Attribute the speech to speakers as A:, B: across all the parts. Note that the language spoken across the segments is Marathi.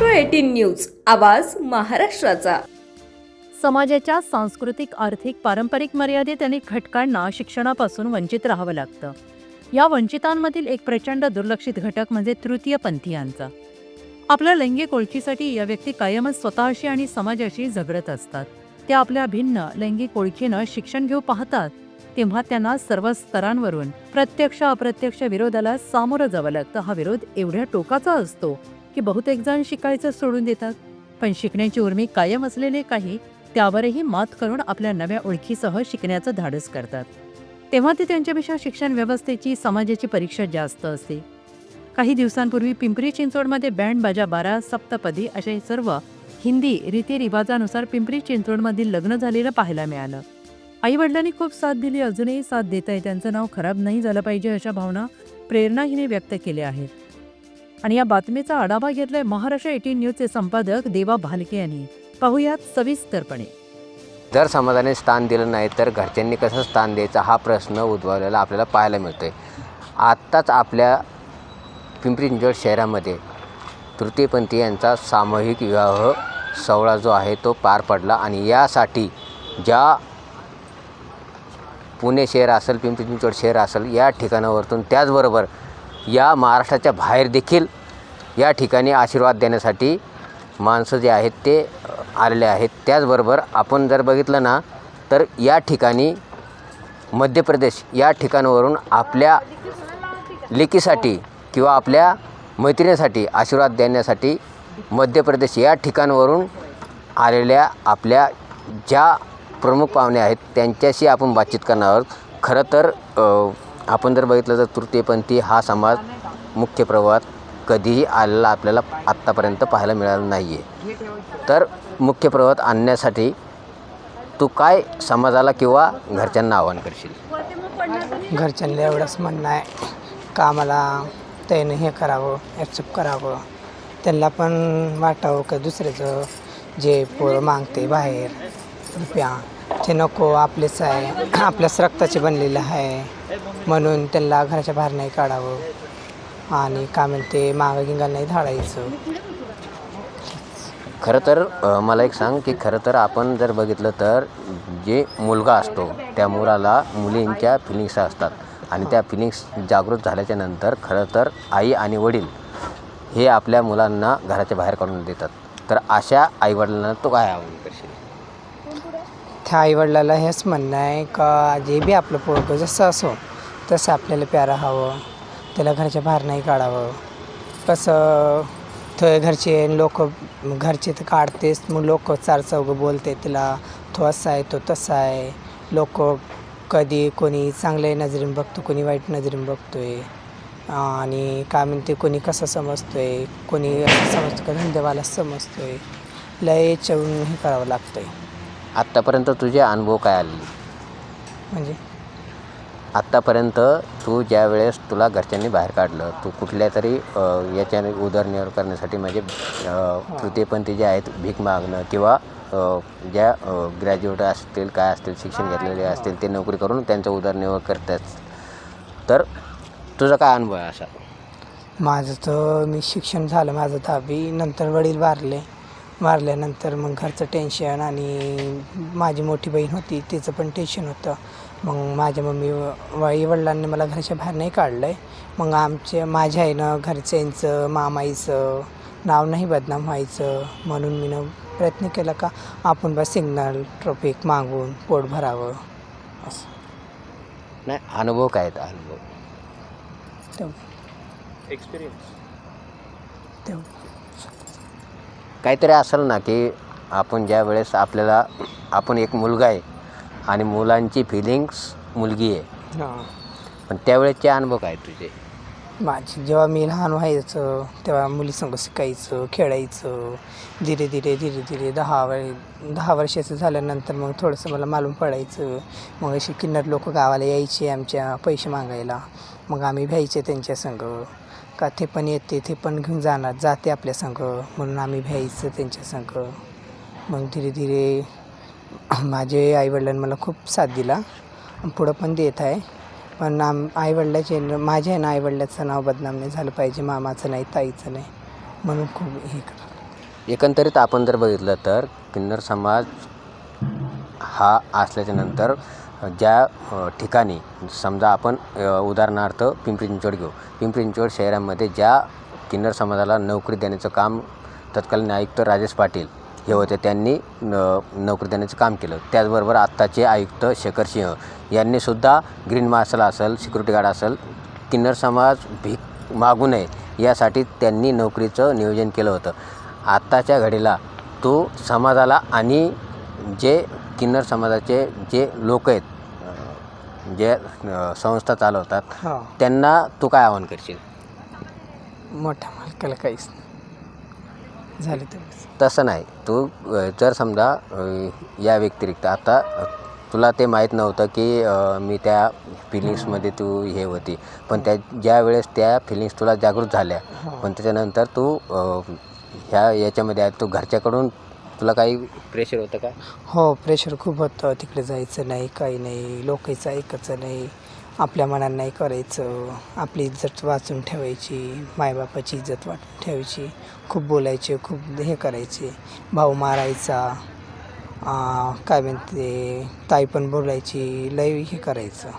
A: न्यूज आवाज महाराष्ट्राचा.
B: समाजाच्या सांस्कृतिक आर्थिक पारंपरिक मर्यादेत अनेक घटकांना शिक्षणापासून वंचित राहावं लागतं. या वंचितांमधील एक प्रचंड दुर्लक्षित घटक म्हणजे तृतीयपंथीयांचा आपल्या लैंगिक ओळखीसाठी या व्यक्ती कायमच स्वतःशी आणि समाजाशी झगडत असतात. त्या आपल्या भिन्न लैंगिक ओळखीनं शिक्षण घेऊ पाहतात तेव्हा त्यांना सर्व स्तरांवरून प्रत्यक्ष अप्रत्यक्ष विरोधाला सामोरं जावं लागतं. हा विरोध एवढ्या टोकाचा असतो की बहुतेक जण शिकायचं सोडून देतात. पण शिकण्याची उर्मी कायम असलेले काही त्यावरही मात करून आपल्या नव्या ओळखीसह शिकण्याचं धाडस करतात. तेव्हा ते त्यांच्यापेक्षा शिक्षण व्यवस्थेची समाजाची परीक्षा जास्त असते. काही दिवसांपूर्वी पिंपरी चिंचवडमध्ये बँड बाजा बारा सप्तपदी असे सर्व हिंदी रीतिरिवाजानुसार पिंपरी चिंचवडमधील लग्न झालेलं पाहायला मिळालं. आई वडिलांनी खूप साथ दिली अजूनही साथ देत आहे त्यांचं नाव खराब नाही झालं पाहिजे अशा भावना प्रेरणा हिने व्यक्त केल्या आहेत. आणि या बातमीचा आढावा घेतलाय महाराष्ट्र एटीन न्यूजचे संपादक देवा भालके यांनी. पाहुयात सविस्तरपणे.
C: जर समाजाने स्थान दिलं नाही तर घरच्यांनी कसं स्थान द्यायचं हा प्रश्न उद्भवलेला आपल्याला पाहायला मिळतो आहे आत्ताच आपल्या पिंपरी चिंचवड शहरामध्ये तृतीयपंथीयांचा सामूहिक विवाह सोहळा जो आहे तो पार पडला आणि यासाठी ज्या पुणे शहर असेल पिंपरी चिंचवड शहर असेल या ठिकाणावरतून त्याचबरोबर या महाराष्ट्राच्या बाहेर देखील या ठिकाणी आशीर्वाद देण्यासाठी माणसं जे आहेत ते आलेले आहेत. त्याचबरोबर आपण जर बघितलं ना तर या ठिकाणी मध्य प्रदेश या ठिकाणावरून आपल्या लेकीसाठी किंवा आपल्या मैत्रिणीसाठी आशीर्वाद देण्यासाठी मध्य प्रदेश या ठिकाणावरून आलेल्या आपल्या ज्या प्रमुख पाहुणे आहेत त्यांच्याशी आपण बातचीत करणार आहोत. खरं तर आपण जर बघितलं तर तृतीयपंथी हा समाज मुख्य प्रवाहात कधीही आलेला आपल्याला आत्तापर्यंत पाहायला मिळालं नाही आहे तर मुख्य प्रवाहात आणण्यासाठी तू काय समाजाला किंवा घरच्यांना आवाहन करशील?
D: घरच्यांना एवढंच म्हणणं आहे. का आम्हाला त्यानं हे करावं ॲक्सेप्ट करावं. त्यांना पण वाटावं का दुसऱ्याचं जे पोरं मागते बाहेर रुपया. ते नको आपलेच आहे आपल्याच रक्ताचे बनलेलं आहे. म्हणून त्यांना घराच्या बाहेर नाही काढावं. आणि काय म्हणते मागं गिंगाला नाही धाडायचं.
C: खरं तर अ, मला एक सांग की खरं तर आपण जर बघितलं तर जे मुलगा असतो त्या मुलाला मुलींच्या फिलिंग्स असतात. आणि त्या फिलिंग्स जागृत झाल्याच्यानंतर खरं तर आई आणि वडील हे आपल्या मुलांना घराच्या बाहेर काढून देतात. तर अशा आईवडिलांना तो काय आवाहन करशील?
D: त्या आईवडिलाला हेच म्हणणं आहे का जे बी आपलं पोरगं जसं असो तसं आपल्याला प्यारा हवं. त्याला घरच्या बाहेर नाही काढावं. कसं थोडे घरचे लोक घरचे तर काढतेच. मग लोक चार चौघं बोलते तिला तो असा आहे तो तसा आहे. लोक कधी कोणी चांगल्या नजरेने बघतो कोणी वाईट नजरेने आहे आणि काय म्हणते कोणी कसं समजतो आहे कोणी समजतो का धंदेवाला आहे लय चवून हे करावं लागतं आहे
C: आत्तापर्यंत तुझे अनुभव काय आले?
D: म्हणजे?
C: आत्तापर्यंत तू ज्या वेळेस तुला घरच्यांनी बाहेर काढलं तू कुठल्या तरी अ, याच्याने उदरनिर्वाह करण्यासाठी म्हणजे तृतीयपंथी जे आहेत भीक मागणं किंवा ज्या ग्रॅज्युएट असतील काय असतील शिक्षण घेतलेले असतील ते नोकरी करून त्यांचा उदरनिर्वाह करतात. तर तुझा काय अनुभव आहे असा?
D: माझं तर मी शिक्षण झालं माझं दहावी नंतर वडील वारले. वारल्यानंतर मग घरचं टेन्शन आणि माझी मोठी बहीण होती तिचं पण टेन्शन होतं. मग माझ्या मम्मी आई वडिलांनी मला घरच्या बाहेर नाही काढलं आहे मग आमच्या माझ्या आईनं घरच्यांचं मामाईचं नाव नाही बदनाम व्हायचं म्हणून मी प्रयत्न केला का आपण बस सिग्नल ट्रॉफिक मागून पोट भरावं. असं.
C: नाही अनुभव काय आहेत अनुभव?
D: तेवढं. तेवढं.
C: काहीतरी असेल ना की आपण ज्या वेळेस आपल्याला आपण एक मुलगा आहे आणि मुलांची फिलिंग्स मुलगी आहे. पण त्यावेळेसचे अनुभव काय तुझे?
D: माझी जेव्हा मी लहान व्हायचं तेव्हा मुलीसंग शिकायचं खेळायचं धीरे धीरे धीरे धीरे दहा वर दहा वर्षाचं झाल्यानंतर मग थोडंसं मला मालूम पडायचं. मग अशी किन्नर लोक गावाला यायचे आमच्या पैसे मागायला. मग आम्ही भ्यायचे त्यांच्या संग. का ते पण येते ते पण घेऊन जाणार. जाते आपल्या संघ. म्हणून आम्ही भ्यायचं त्यांच्या संघ. मग धीरे धीरे माझे आईवडिलांनी मला खूप साथ दिला. पुढं पण देत आहे. पण आम आईवडिलाचे माझ्या ना आईवडिलाचं नाव बदनाम नाही झालं पाहिजे. मामाचं नाही ताईचं नाही. म्हणून खूप हे कर.
C: एकंदरीत आपण जर बघितलं तर किन्नर समाज हा असल्याच्यानंतर ज्या ठिकाणी समजा आपण उदाहरणार्थ पिंपरी चिंचवड घेऊ. पिंपरी चिंचवड शहरामध्ये ज्या किन्नर समाजाला नोकरी देण्याचं काम तत्कालीन आयुक्त राजेश पाटील हे होते त्यांनी न नोकरी देण्याचं काम केलं. त्याचबरोबर आत्ताचे आयुक्त शेखर सिंह यांनीसुद्धा ग्रीन मार्शल असेल सिक्युरिटी गार्ड असेल किन्नर समाज भीक मागू नये यासाठी त्यांनी नोकरीचं नियोजन केलं होतं. आत्ताच्या घडीला तो समाजाला आणि जे किन्नर समाजाचे जे लोक आहेत जे संस्था चालवतात
D: हो.
C: त्यांना तू काय आवाहन करशील?
D: मोठ्या मालकाला काहीच नाही. झालं तेवढंच
C: तसं नाही. तू अ, जर समजा अ, या व्यतिरिक्त आता अ, तुला ते माहीत नव्हतं की अ, मी त्या फिलिंग्समध्ये तू हे होती. पण त्या ज्या वेळेस त्या फिलिंग्स तुला जागृत झाल्या पण त्याच्यानंतर तू अ, ह्या याच्यामध्ये आहे तू घरच्याकडून तुला काही प्रेशर होतं का?
D: हो प्रेशर खूप होतं. तिकडे जायचं नाही काही नाही. लोकांचं ऐकायचं नाही. आपल्या मनानं नाही करायचं. आपली इज्जत वाचून ठेवायची. मायबापाची इज्जत वाटून ठेवायची. खूप बोलायचे खूप हे करायचे. भाऊ मारायचा. काय म्हणते ताई पण बोलायची. लय हे करायचं.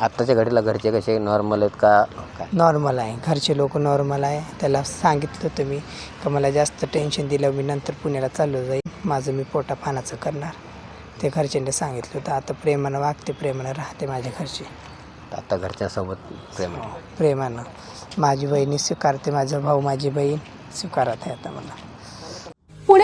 C: आत्ताच्या घडीला घरचे कसे नॉर्मल आहेत का? काय
D: नॉर्मल आहे. घरचे लोक नॉर्मल आहे. त्याला सांगितलं होतं मी का मला जास्त टेन्शन दिलं मी नंतर पुण्याला चाललो जाईल माझं मी पोटा पानाचं करणार. ते घरच्यांनी सांगितलं होतं. आता प्रेमानं वागते प्रेमानं राहते माझ्या घरचे.
C: आता घरच्यासोबत प्रेम आहे.
D: प्रेमानं. माझी बहिणी स्वीकारते माझा भाऊ माझी बहीण स्वीकारत आहे आता मला.